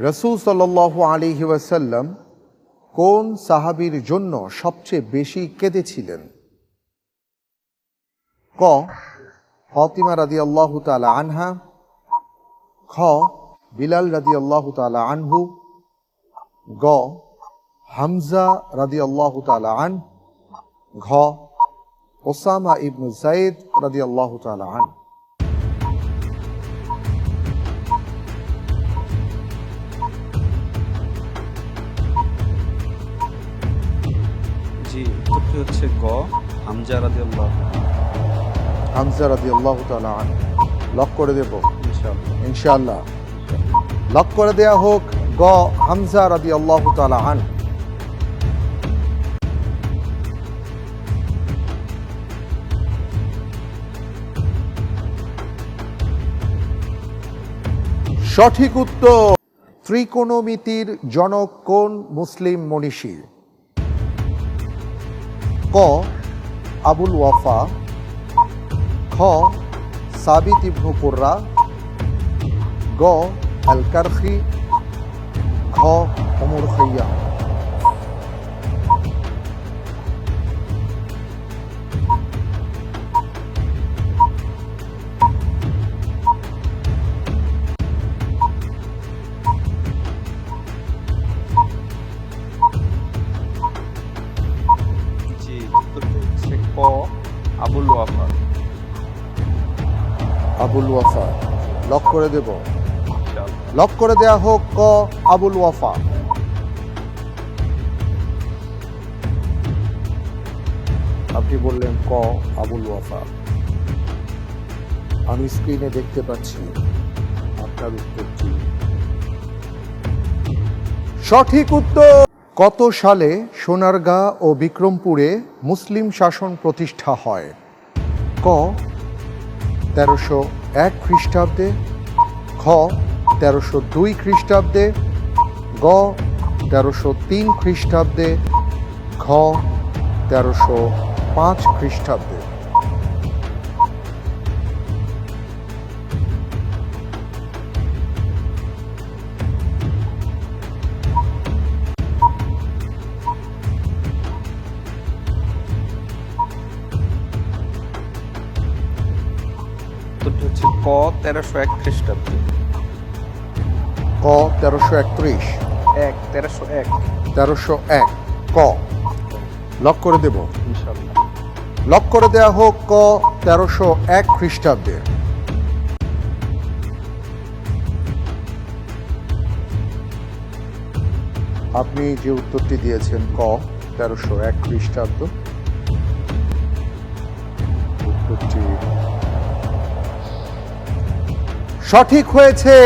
রসুল সাল আলিহি ওয়াসাল্লাম কোন সাহাবীর জন্য সবচেয়ে বেশি কেঁদেছিলেন? ক, ফতিমা রাদি আল্লাহ তালা আনহা। খ, বিলাল রাদি আল্লাহ তালা আনহু। গ, হামজা রাদি আল্লাহ তালা আন ঘ, ওসামা ইবনু জাইদ রাদি আল্লাহ তালা আন উত্তরটি হচ্ছে গ হামজা রাদিয়াল্লাহ হামজা রাদি আল্লাহ তালা লক করে দেব। ইনশাআল্লাহ। ইনশাআল্লাহ। লক করে দেয়া হোক গ হামজা রাদি আল্লাহ তালা আন সঠিক উত্তর ত্রিকোণমিতির জনক কোন মুসলিম মনীষী ক আবুল ওয়াফা খ সাবিত ইবনু কুর্রা গ আল কারখি ঘ Omar Khayyam Abul Wafa. Abul Wafa. Lock করে দেব। লক করে দেয়া হোক ক আবুল ওয়াফা। আপনি বললেন ক আবুল ওয়াফা। আমি স্ক্রিনে দেখতে পাচ্ছি আপনার উত্তরটি। সঠিক উত্তর। কত সালে সোনারগাঁ ও বিক্রমপুরে মুসলিম শাসন প্রতিষ্ঠা হয়? ক, তেরোশো এক খ্রিস্টাব্দে খ তেরোশো দুই খ্রিস্টাব্দে, গ, তেরোশো তিন খ্রিস্টাব্দে, ঘ, তেরোশো পাঁচ খ্রিস্টাব্দে। উত্তরটি হচ্ছে ক তেরোশো এক খ্রিস্টাব্দে। ক তেরোশো একত্রিশ। এক তেরোশো এক। তেরোশো এক ক। লক করে দেব। ইনশাআল্লাহ। লক করে দেয়া হোক ক তেরোশো এক খ্রিস্টাব্দে। আপনি যে উত্তরটি দিয়েছেন ক তেরোশো এক খ্রিস্টাব্দ সঠিক হয়েছে।